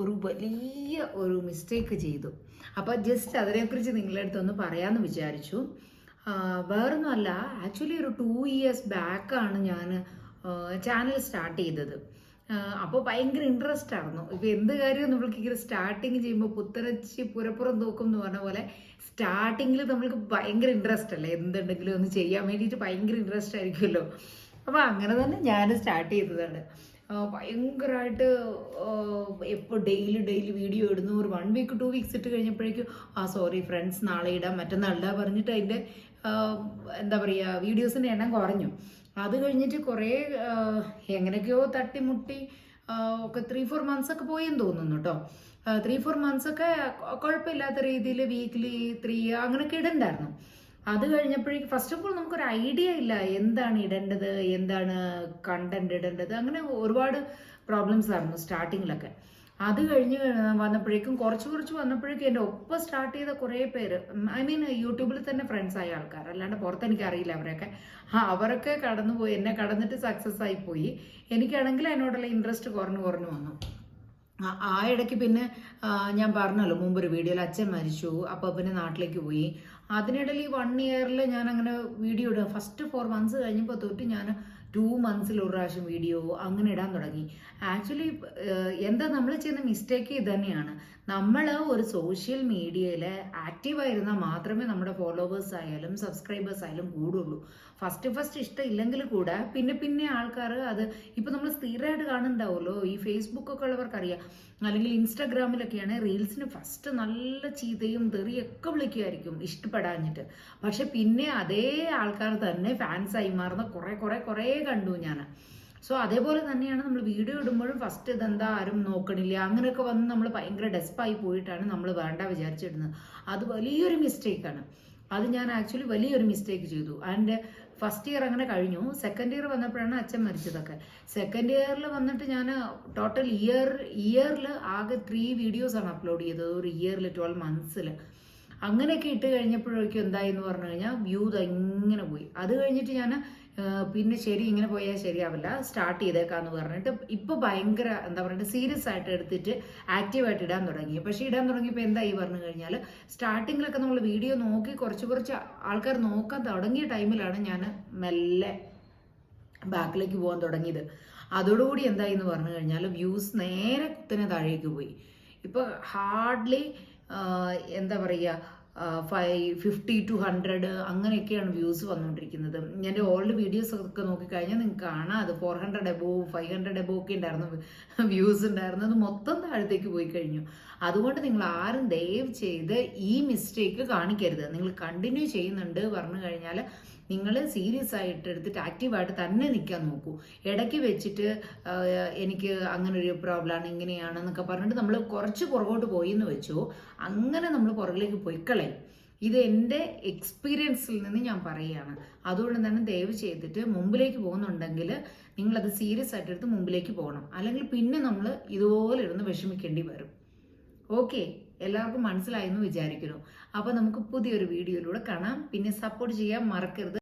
ഒരു വലിയ ഒരു മിസ്റ്റേക്ക് ചെയ്തു. അപ്പോൾ ജസ്റ്റ് അതിനെക്കുറിച്ച് നിങ്ങളുടെ അടുത്തൊന്ന് പറയാമെന്ന് വിചാരിച്ചു വേറൊന്നുമല്ല ആക്ച്വലി ഒരു ടു ഇയേഴ്സ് ബാക്കാണ് ഞാൻ ചാനൽ സ്റ്റാർട്ട് ചെയ്തത്. അപ്പോൾ ഭയങ്കര ഇൻട്രസ്റ്റ് ആയിരുന്നു. ഇപ്പോൾ എന്ത് കാര്യവും നമ്മൾക്ക് ഇങ്ങനെ സ്റ്റാർട്ടിങ് ചെയ്യുമ്പോൾ പുത്തരച്ചി പുരപ്പുറം തൂക്കും എന്ന് പറഞ്ഞ പോലെ സ്റ്റാർട്ടിങ്ങിൽ നമ്മൾക്ക് ഭയങ്കര ഇൻട്രസ്റ്റ് അല്ലേ? എന്തുണ്ടെങ്കിലും ഒന്ന് ചെയ്യാൻ വേണ്ടിയിട്ട് ഭയങ്കര ഇൻട്രസ്റ്റ് ആയിരിക്കുമല്ലോ. അപ്പോൾ അങ്ങനെ തന്നെ ഞാൻ സ്റ്റാർട്ട് ചെയ്തതാണ്. ഭയങ്കരമായിട്ട് എപ്പോൾ ഡെയിലി ഡെയിലി വീഡിയോ ഇടുന്നു. ഒരു വൺ വീക്ക് ടു വീക്സ് ഇട്ട് കഴിഞ്ഞപ്പോഴേക്കും ആ സോറി ഫ്രണ്ട്സ് നാളെ ഇടാം മറ്റന്നാളിടാ പറഞ്ഞിട്ട് അതിന്റെ എന്താ പറയുക വീഡിയോസിന്റെ എണ്ണം കുറഞ്ഞു. അത് കഴിഞ്ഞിട്ട് കുറേ എങ്ങനെയൊക്കെയോ തട്ടിമുട്ടി ഒക്കെ ത്രീ ഫോർ മന്ത്സ് ഒക്കെ പോയെന്ന് തോന്നുന്നു കേട്ടോ ത്രീ ഫോർ മന്ത്സ് ഒക്കെ കുഴപ്പമില്ലാത്ത രീതിയിൽ വീക്ക്ലി ത്രീ അങ്ങനെയൊക്കെ ഇടണ്ടായിരുന്നു. അത് കഴിഞ്ഞപ്പോഴേക്കും ഫസ്റ്റ് ഓഫ് ഓൾ നമുക്കൊരു ഐഡിയ ഇല്ല. എന്താണ് ഇടേണ്ടത്? എന്താണ് കണ്ടന്റ് ഇടേണ്ടത്? അങ്ങനെ ഒരുപാട് പ്രോബ്ലംസ് ആയിരുന്നു സ്റ്റാർട്ടിങ്ങിലൊക്കെ അത് കഴിഞ്ഞ് വന്നപ്പോഴേക്കും കുറച്ച് കുറച്ച് വന്നപ്പോഴേക്കും എന്റെ ഒപ്പം സ്റ്റാർട്ട് ചെയ്ത കുറേ പേര് ഐ മീൻ യൂട്യൂബിൽ തന്നെ ഫ്രണ്ട്സ് ആയ ആൾക്കാർ. അല്ലാണ്ട് പുറത്ത് എനിക്ക് അറിയില്ല അവരൊക്കെ ആ അവരൊക്കെ കടന്നുപോയി എന്നെ കടന്നിട്ട് സക്സസ് ആയി പോയി. എനിക്കാണെങ്കിൽ അതിനോടുള്ള ഇൻട്രസ്റ്റ് കുറഞ്ഞു കുറഞ്ഞു വന്നു. ആ- ഇടയ്ക്ക് പിന്നെ ഞാൻ പറഞ്ഞല്ലോ മുമ്പ് ഒരു വീഡിയോയിൽ അച്ഛൻ മരിച്ചു അപ്പോൾ പിന്നെ നാട്ടിലേക്ക് പോയി. അതിനിടയിൽ ഈ വൺ ഇയറിൽ ഞാൻ അങ്ങനെ വീഡിയോ ഇടുക. ഫസ്റ്റ് ഫോർ മന്ത്സ് കഴിഞ്ഞപ്പോൾ തൊട്ട് ഞാൻ ടു മന്ത്സിൽ ഒരു പ്രാവശ്യം വീഡിയോ അങ്ങനെ ഇടാൻ തുടങ്ങി. ആക്ച്വലി എന്താ നമ്മൾ ചെയ്യുന്ന മിസ്റ്റേക്ക് ഇത് തന്നെയാണ്. നമ്മൾ ഒരു സോഷ്യൽ മീഡിയയിൽ ആക്റ്റീവായിരുന്നാൽ മാത്രമേ നമ്മുടെ ഫോളോവേഴ്സ് ആയാലും സബ്സ്ക്രൈബേഴ്സ് ആയാലും കൂടുള്ളൂ. ഫസ്റ്റ് ഫസ്റ്റ് ഇഷ്ടമില്ലെങ്കിൽ കൂടെ പിന്നെ പിന്നെ ആൾക്കാർ അത് ഇപ്പം നമ്മൾ സ്ഥിരമായിട്ട് കാണുന്നുണ്ടാവുമല്ലോ. ഈ ഫേസ്ബുക്ക് ഒക്കെ ഉള്ളവർക്ക് അറിയാം അല്ലെങ്കിൽ ഇൻസ്റ്റാഗ്രാമിലൊക്കെയാണ് റീൽസിന് ഫസ്റ്റ് നല്ല ചീതയും തെറിയൊക്കെ വിളിക്കുമായിരിക്കും ഇഷ്ടപ്പെടാഞ്ഞിട്ട്. പക്ഷെ പിന്നെ അതേ ആൾക്കാർ തന്നെ ഫാൻസായി മാറുന്ന കുറേ കുറേ കുറേ കണ്ടു ഞാൻ സോ അതേപോലെ തന്നെയാണ് നമ്മൾ വീഡിയോ ഇടുമ്പോഴും ഫസ്റ്റ് ഇതെന്താ ആരും നോക്കണില്ല. അങ്ങനെയൊക്കെ വന്ന് നമ്മൾ ഭയങ്കര ഡെസ്പായി പോയിട്ടാണ് നമ്മൾ വേണ്ട വിചാരിച്ചിടുന്നത്. അത് വലിയൊരു മിസ്റ്റേക്കാണ് അത് ഞാൻ ആക്ച്വലി വലിയൊരു മിസ്റ്റേക്ക് ചെയ്തു. ആൻഡ് ഫസ്റ്റ് ഇയർ അങ്ങനെ കഴിഞ്ഞു. സെക്കൻഡ് ഇയർ വന്നപ്പോഴാണ് അച്ഛൻ മരിച്ചതൊക്കെ. സെക്കൻഡ് ഇയറിൽ വന്നിട്ട് ഞാൻ ടോട്ടൽ ഇയർ ഇയറിൽ ആകെ ത്രീ വീഡിയോസാണ് അപ്ലോഡ് ചെയ്തത് ഒരു ഇയറിൽ ട്വൽവ് മന്ത്സിൽ അങ്ങനെയൊക്കെ ഇട്ട് കഴിഞ്ഞപ്പോഴേക്കും എന്തായി എന്ന് പറഞ്ഞു കഴിഞ്ഞാൽ വ്യൂ ഇങ്ങനെ പോയി. അത് കഴിഞ്ഞിട്ട് ഞാൻ പിന്നെ ശരി ഇങ്ങനെ പോയാൽ ശരിയാവില്ല. സ്റ്റാർട്ട് ചെയ്തേക്കാന്ന് പറഞ്ഞിട്ട് ഇപ്പൊ ഭയങ്കര എന്താ പറയുക സീരിയസ് ആയിട്ട് എടുത്തിട്ട് ആക്റ്റീവായിട്ട് ഇടാൻ തുടങ്ങി. പക്ഷെ ഇടാൻ തുടങ്ങിയപ്പോൾ എന്തായി പറഞ്ഞു കഴിഞ്ഞാൽ സ്റ്റാർട്ടിങ്ങിലൊക്കെ നമ്മൾ വീഡിയോ നോക്കി കുറച്ച് കുറച്ച് ആൾക്കാർ നോക്കാൻ തുടങ്ങിയ ടൈമിലാണ് ഞാൻ മെല്ലെ ബാക്കിലേക്ക് പോകാൻ തുടങ്ങിയത്. അതോടുകൂടി എന്തായി എന്ന് പറഞ്ഞു കഴിഞ്ഞാൽ വ്യൂസ് നേരെ കുത്തനെ താഴേക്ക് പോയി. ഇപ്പോൾ ഹാർഡ്ലി എന്താ പറയുക ഫൈവ് ഫിഫ്റ്റി ടു ഹൺഡ്രഡ് അങ്ങനെയൊക്കെയാണ് വ്യൂസ് വന്നുകൊണ്ടിരിക്കുന്നത് എന്റെ ഓൾഡ് വീഡിയോസ് ഒക്കെ നോക്കിക്കഴിഞ്ഞാൽ നിങ്ങൾക്ക് കാണാം. അത് four hundred above five hundred above ഒക്കെ ഉണ്ടായിരുന്നു. വ്യൂസ് ഉണ്ടായിരുന്നത് മൊത്തം താഴത്തേക്ക് പോയി കഴിഞ്ഞു. അതുകൊണ്ട് നിങ്ങൾ ആരും ദയവ് ചെയ്ത് ഈ മിസ്റ്റേക്ക് കാണിക്കരുത്. നിങ്ങൾ കണ്ടിന്യൂ ചെയ്യുന്നുണ്ട് പറഞ്ഞു കഴിഞ്ഞാൽ നിങ്ങൾ സീരിയസ് ആയിട്ട് എടുത്തിട്ട് ആക്റ്റീവായിട്ട് തന്നെ നിൽക്കാൻ നോക്കൂ. ഇടയ്ക്ക് വെച്ചിട്ട് എനിക്ക് അങ്ങനെ ഒരു പ്രോബ്ലമാണ് ഇങ്ങനെയാണെന്നൊക്കെ പറഞ്ഞിട്ട് നമ്മൾ കുറച്ച് പുറകോട്ട് പോയി എന്ന് വെച്ചോ. അങ്ങനെ നമ്മൾ പുറകിലേക്ക് പോയി. കളയും ഇത് എന്റെ എക്സ്പീരിയൻസിൽ നിന്ന് ഞാൻ പറയുകയാണ്. അതുകൊണ്ട് തന്നെ ദയവ് ചെയ്തിട്ട് മുമ്പിലേക്ക് പോകുന്നുണ്ടെങ്കിൽ നിങ്ങളത് സീരിയസ് ആയിട്ട് എടുത്ത് മുമ്പിലേക്ക് പോകണം. അല്ലെങ്കിൽ പിന്നെ നമ്മൾ ഇതുപോലെ ഇരുന്ന് വിഷമിക്കേണ്ടി വരും. ഓക്കെ എല്ലാവർക്കും മനസ്സിലായെന്ന് വിചാരിക്കുന്നു. അപ്പോൾ നമുക്ക് പുതിയൊരു വീഡിയോയിലൂടെ കാണാം. പിന്നെ സപ്പോർട്ട് ചെയ്യാൻ മറക്കരുത്.